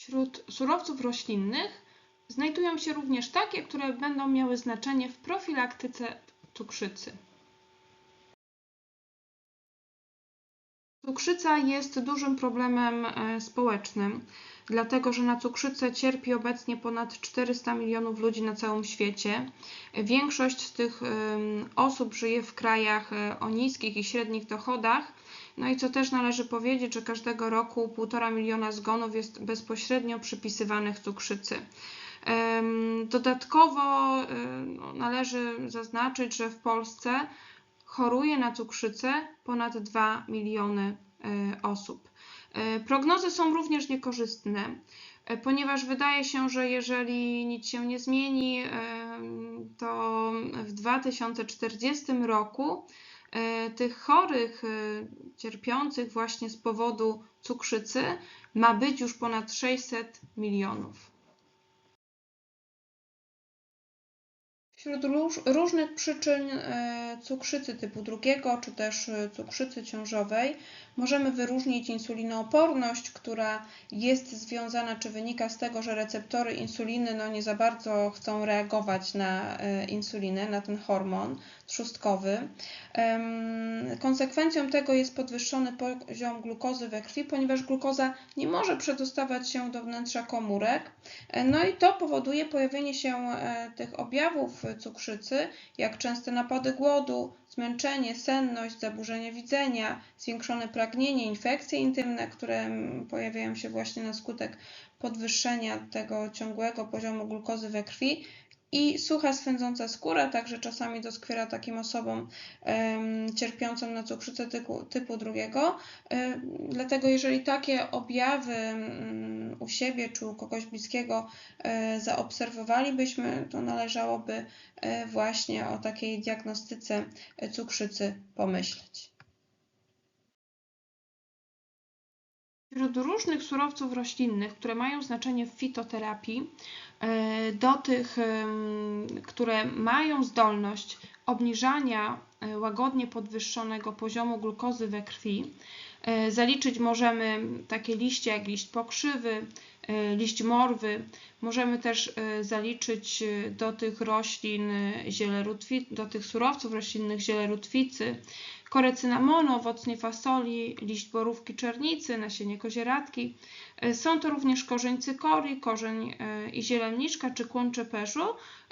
Wśród surowców roślinnych znajdują się również takie, które będą miały znaczenie w profilaktyce cukrzycy. Cukrzyca jest dużym problemem e, społecznym, dlatego że na cukrzycę cierpi obecnie ponad 400 milionów ludzi na całym świecie. Większość z tych osób żyje w krajach e, o niskich i średnich dochodach. No i co też należy powiedzieć, że każdego roku 1,5 miliona zgonów jest bezpośrednio przypisywanych cukrzycy. Dodatkowo e, no, należy zaznaczyć, że w Polsce choruje na cukrzycę ponad 2 miliony e, osób. E, Prognozy są również niekorzystne, e, ponieważ wydaje się, że jeżeli nic się nie zmieni, e, to w 2040 roku tych chorych, cierpiących właśnie z powodu cukrzycy ma być już ponad 600 milionów. Wśród róż, różnych przyczyn cukrzycy typu drugiego, czy też cukrzycy ciążowej, możemy wyróżnić insulinooporność, która jest związana, czy wynika z tego, że receptory insuliny no, nie za bardzo chcą reagować na e, insulinę, na ten hormon trzustkowy. Konsekwencją tego jest podwyższony poziom glukozy we krwi, ponieważ glukoza nie może przedostawać się do wnętrza komórek. E, No i to powoduje pojawienie się e, tych objawów cukrzycy, jak częste napady głodu, zmęczenie, senność, zaburzenia widzenia, zwiększone pragnienie, infekcje intymne, które pojawiają się właśnie na skutek podwyższenia tego ciągłego poziomu glukozy we krwi i sucha, swędząca skóra, także czasami doskwiera takim osobom em, cierpiącym na cukrzycę typu, typu drugiego. E, Dlatego jeżeli takie objawy mm, u siebie czy u kogoś bliskiego e, zaobserwowalibyśmy, to należałoby e, właśnie o takiej diagnostyce cukrzycy pomyśleć. Wśród różnych surowców roślinnych, które mają znaczenie w fitoterapii, e, do tych, które mają zdolność obniżania e, łagodnie podwyższonego poziomu glukozy we krwi, e, zaliczyć możemy takie liście jak liść pokrzywy, liść morwy. Możemy też zaliczyć do tych roślin ziele rutwi, do tych surowców roślinnych ziele rutwicy, korę cynamonu, owocnie fasoli, liść borówki czernicy, nasienie kozieradki. E, Są to również korzeń cykorii, korzeń e, i zieleniczka czy kłon czeperzu,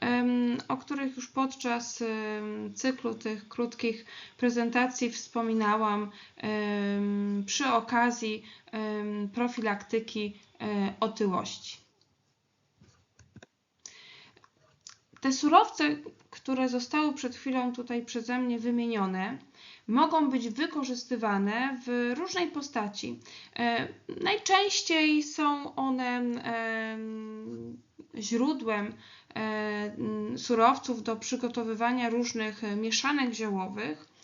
em, o których już podczas cyklu tych krótkich prezentacji wspominałam przy okazji profilaktyki e, otyłości. Te surowce, które zostały przed chwilą tutaj przeze mnie wymienione, mogą być wykorzystywane w różnej postaci. E, Najczęściej są one em, źródłem e, surowców do przygotowywania różnych e, mieszanek ziołowych.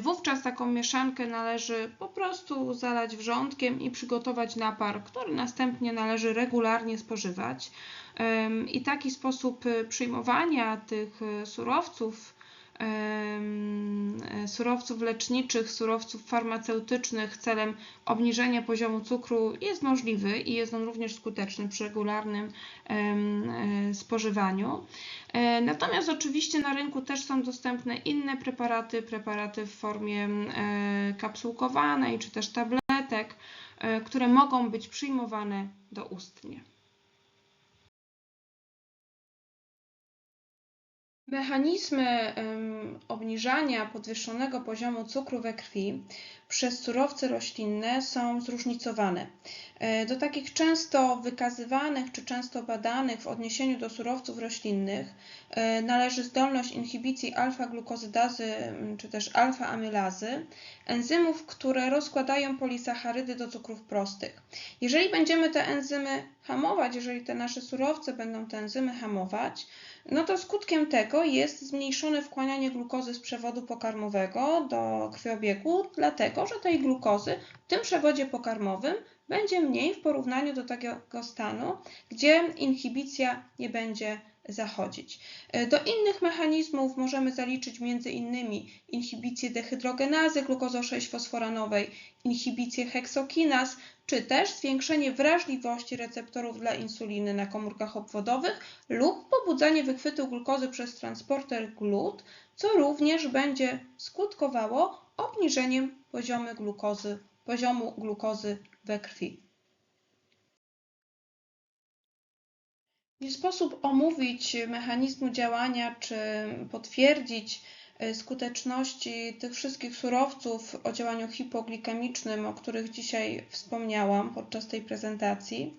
Wówczas taką mieszankę należy po prostu zalać wrzątkiem i przygotować napar, który następnie należy regularnie spożywać. I taki sposób przyjmowania tych surowców, surowców leczniczych, surowców farmaceutycznych celem obniżenia poziomu cukru jest możliwy i jest on również skuteczny przy regularnym e, spożywaniu. E, Natomiast oczywiście na rynku też są dostępne inne preparaty, preparaty w formie e, kapsułkowanej czy też tabletek, e, które mogą być przyjmowane doustnie. Mechanizmy obniżania podwyższonego poziomu cukru we krwi przez surowce roślinne są zróżnicowane. E, Do takich często wykazywanych czy często badanych w odniesieniu do surowców roślinnych e, należy zdolność inhibicji alfa-glukozydazy m, czy też alfa-amylazy, enzymów, które rozkładają polisacharydy do cukrów prostych. Jeżeli będziemy te enzymy hamować, jeżeli te nasze surowce będą te enzymy hamować, no to skutkiem tego jest zmniejszone wchłanianie glukozy z przewodu pokarmowego do krwiobiegu, dlatego że tej glukozy w tym przewodzie pokarmowym będzie mniej w porównaniu do takiego stanu, gdzie inhibicja nie będzie zachodzić. Do innych mechanizmów możemy zaliczyć m.in. inhibicję dehydrogenazy glukozo-6-fosforanowej, inhibicję heksokinaz, czy też zwiększenie wrażliwości receptorów dla insuliny na komórkach obwodowych lub pobudzanie wychwytu glukozy przez transporter GLUT, co również będzie skutkowało obniżeniem poziomu glukozy, poziomu glukozy we krwi. Nie sposób omówić mechanizmu działania czy potwierdzić e, skuteczności tych wszystkich surowców o działaniu hipoglikemicznym, o których dzisiaj wspomniałam podczas tej prezentacji.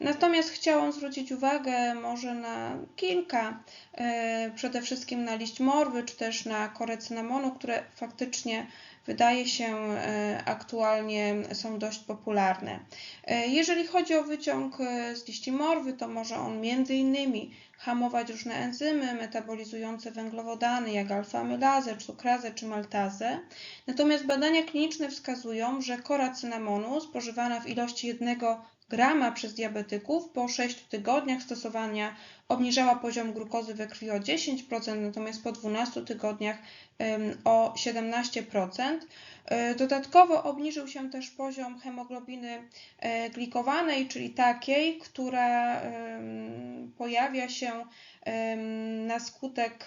Natomiast chciałam zwrócić uwagę może na kilka, e, przede wszystkim na liść morwy, czy też na korę cynamonu, które faktycznie wydaje się e, aktualnie są dość popularne. E, jeżeli chodzi o wyciąg z liści morwy, to może on między innymi hamować różne enzymy metabolizujące węglowodany, jak alfa-amylazę, cukrazę czy maltazę. Natomiast badania kliniczne wskazują, że kora cynamonu spożywana w ilości jednego grama przez diabetyków po 6 tygodniach stosowania obniżała poziom glukozy we krwi o 10%, natomiast po 12 tygodniach o 17%. E, dodatkowo obniżył się też poziom hemoglobiny e, glikowanej, czyli takiej, która pojawia się na skutek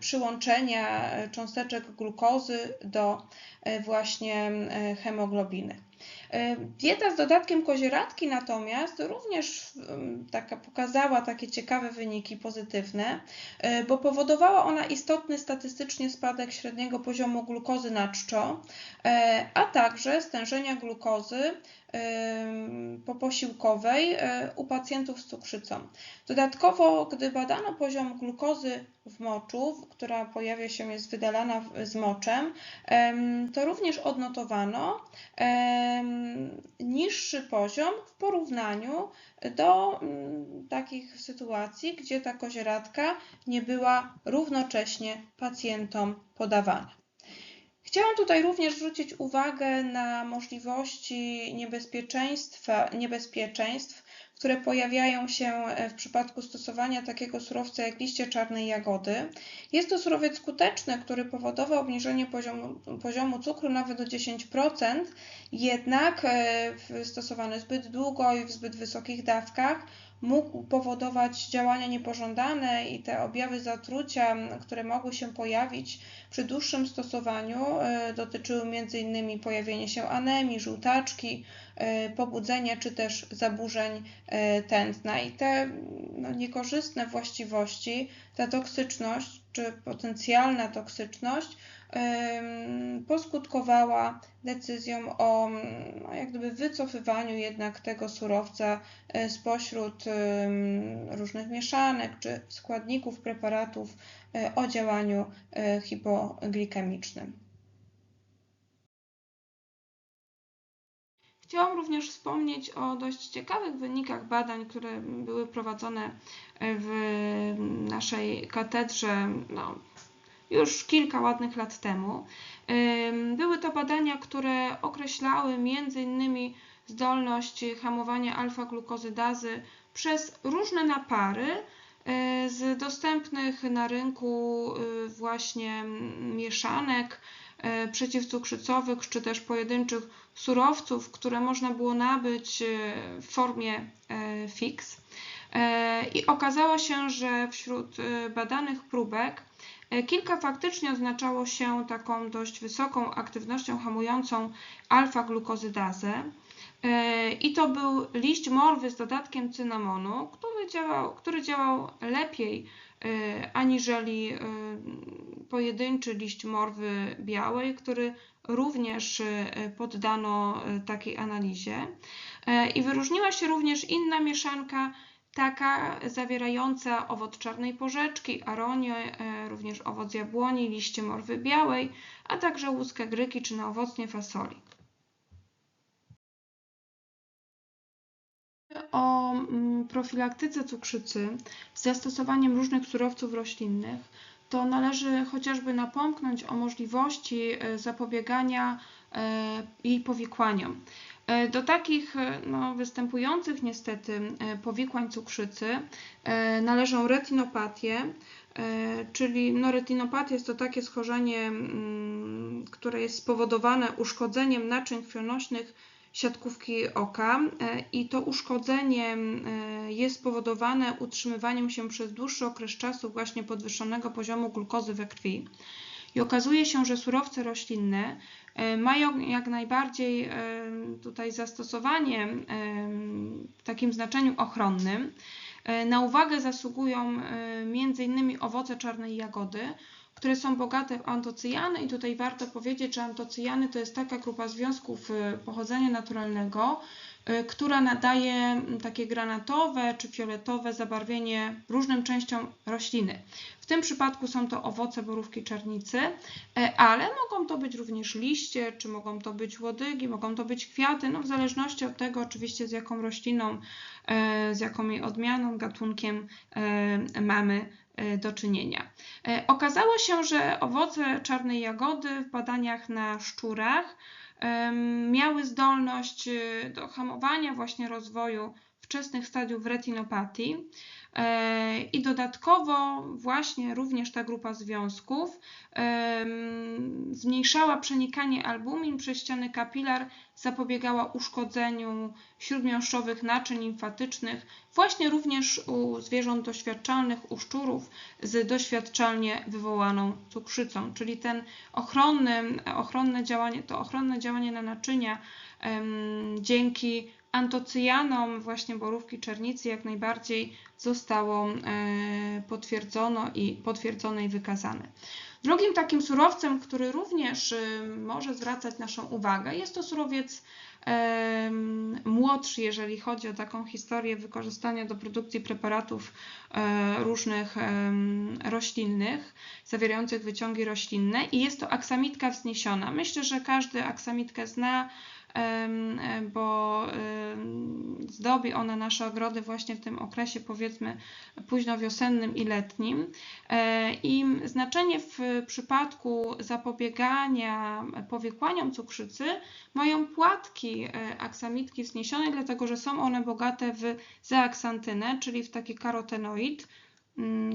przyłączenia cząsteczek glukozy do e, właśnie hemoglobiny. Dieta z dodatkiem kozieradki natomiast również taka pokazała takie ciekawe wyniki pozytywne, bo powodowała ona istotny statystycznie spadek średniego poziomu glukozy na czczo, a także stężenia glukozy poposiłkowej e, u pacjentów z cukrzycą. Dodatkowo, gdy badano poziom glukozy w moczu, która pojawia się, jest wydalana z moczem, to również odnotowano niższy poziom w porównaniu do takich sytuacji, gdzie ta kozieradka nie była równocześnie pacjentom podawana. Chciałam tutaj również zwrócić uwagę na możliwości niebezpieczeństwa, niebezpieczeństw, które pojawiają się w przypadku stosowania takiego surowca jak liście czarnej jagody. Jest to surowiec skuteczny, który powodował obniżenie poziomu, poziomu cukru nawet o 10%, jednak e, stosowany zbyt długo i w zbyt wysokich dawkach mógł powodować działania niepożądane i te objawy zatrucia, które mogły się pojawić przy dłuższym stosowaniu, e, dotyczyły m.in. pojawienia się anemii, żółtaczki, e, pobudzenia czy też zaburzeń e, tętna. I te no, niekorzystne właściwości, ta toksyczność czy potencjalna toksyczność poskutkowała decyzją o no, jak gdyby wycofywaniu jednak tego surowca e, spośród różnych mieszanek czy składników preparatów e, o działaniu e, hipoglikemicznym. Chciałam również wspomnieć o dość ciekawych wynikach badań, które były prowadzone w naszej katedrze no, już kilka ładnych lat temu. Były to badania, które określały m.in. zdolność hamowania alfa-glukozydazy przez różne napary e, z dostępnych na rynku e, właśnie mieszanek e, przeciwcukrzycowych czy też pojedynczych surowców, które można było nabyć w formie fix. I okazało się, że wśród badanych próbek kilka faktycznie oznaczało się taką dość wysoką aktywnością hamującą alfa-glukozydazę. E, I to był liść morwy z dodatkiem cynamonu, który działał, który działał lepiej e, aniżeli pojedynczy liść morwy białej, który również poddano takiej analizie. I wyróżniła się również inna mieszanka taka zawierająca owoc czarnej porzeczki, aronię, e, również owoc jabłoni, liście morwy białej, a także łuskę gryki czy na owocnie fasoli. O mm, profilaktyce cukrzycy z zastosowaniem różnych surowców roślinnych, to należy chociażby napomknąć o możliwości e, zapobiegania e, jej powikłaniom. E, Do takich e, no, występujących niestety e, powikłań cukrzycy należą retinopatie, czyli no, retinopatia jest to takie schorzenie, mm, które jest spowodowane uszkodzeniem naczyń krwionośnych siatkówki oka i to uszkodzenie jest spowodowane utrzymywaniem się przez dłuższy okres czasu właśnie podwyższonego poziomu glukozy we krwi. I okazuje się, że surowce roślinne e, mają jak najbardziej e, tutaj zastosowanie e, w takim znaczeniu ochronnym. Na uwagę zasługują m.in. owoce czarnej jagody, które są bogate w antocyjany i tutaj warto powiedzieć, że antocyjany to jest taka grupa związków pochodzenia naturalnego, która nadaje takie granatowe czy fioletowe zabarwienie różnym częściom rośliny. W tym przypadku są to owoce borówki czarnicy, e, ale mogą to być również liście, czy mogą to być łodygi, mogą to być kwiaty, no w zależności od tego oczywiście z jaką rośliną, e, z jaką jej odmianą, gatunkiem e, mamy do czynienia. Okazało się, że owoce czarnej jagody w badaniach na szczurach miały zdolność do hamowania właśnie rozwoju wczesnych stadiów retinopatii. E, I dodatkowo właśnie również ta grupa związków zmniejszała przenikanie albumin przez ściany kapilar, zapobiegała uszkodzeniu śródmiąższowych naczyń limfatycznych, właśnie również u zwierząt doświadczalnych, u szczurów z doświadczalnie wywołaną cukrzycą, czyli ten ochronny, ochronne działanie, to ochronne działanie na naczynia dzięki antocyjanom właśnie borówki czernicy jak najbardziej zostało e, potwierdzono i potwierdzone i wykazane. Drugim takim surowcem, który również y, może zwracać naszą uwagę, jest to surowiec em, młodszy, jeżeli chodzi o taką historię wykorzystania do produkcji preparatów e, różnych roślinnych, zawierających wyciągi roślinne i jest to aksamitka wzniesiona. Myślę, że każdy aksamitkę zna, e, bo em, zdobi ona nasze ogrody właśnie w tym okresie powiedzmy późnowiosennym i letnim. E, I znaczenie w przypadku zapobiegania powikłaniom cukrzycy mają płatki e, aksamitki wzniesionej, dlatego że są one bogate w zeaksantynę, czyli w taki karotenoid,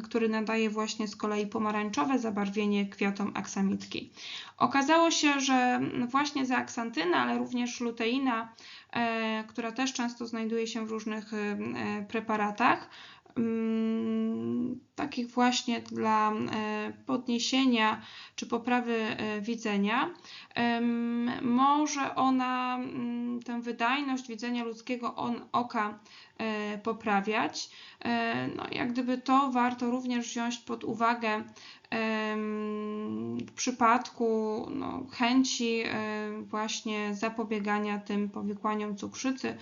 który nadaje właśnie z kolei pomarańczowe zabarwienie kwiatom aksamitki. Okazało się, że właśnie zeaksantyna, ale również luteina, e, która też często znajduje się w różnych e, preparatach, mm, takich właśnie dla e, podniesienia czy poprawy e, widzenia, może ona mm, tę wydajność widzenia ludzkiego oka e, poprawiać. No, jak gdyby to warto również wziąć pod uwagę w przypadku no, chęci właśnie zapobiegania tym powikłaniom cukrzycy,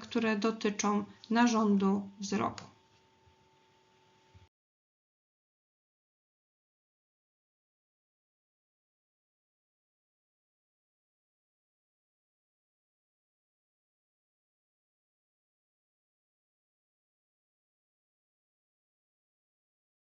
które dotyczą narządu wzroku.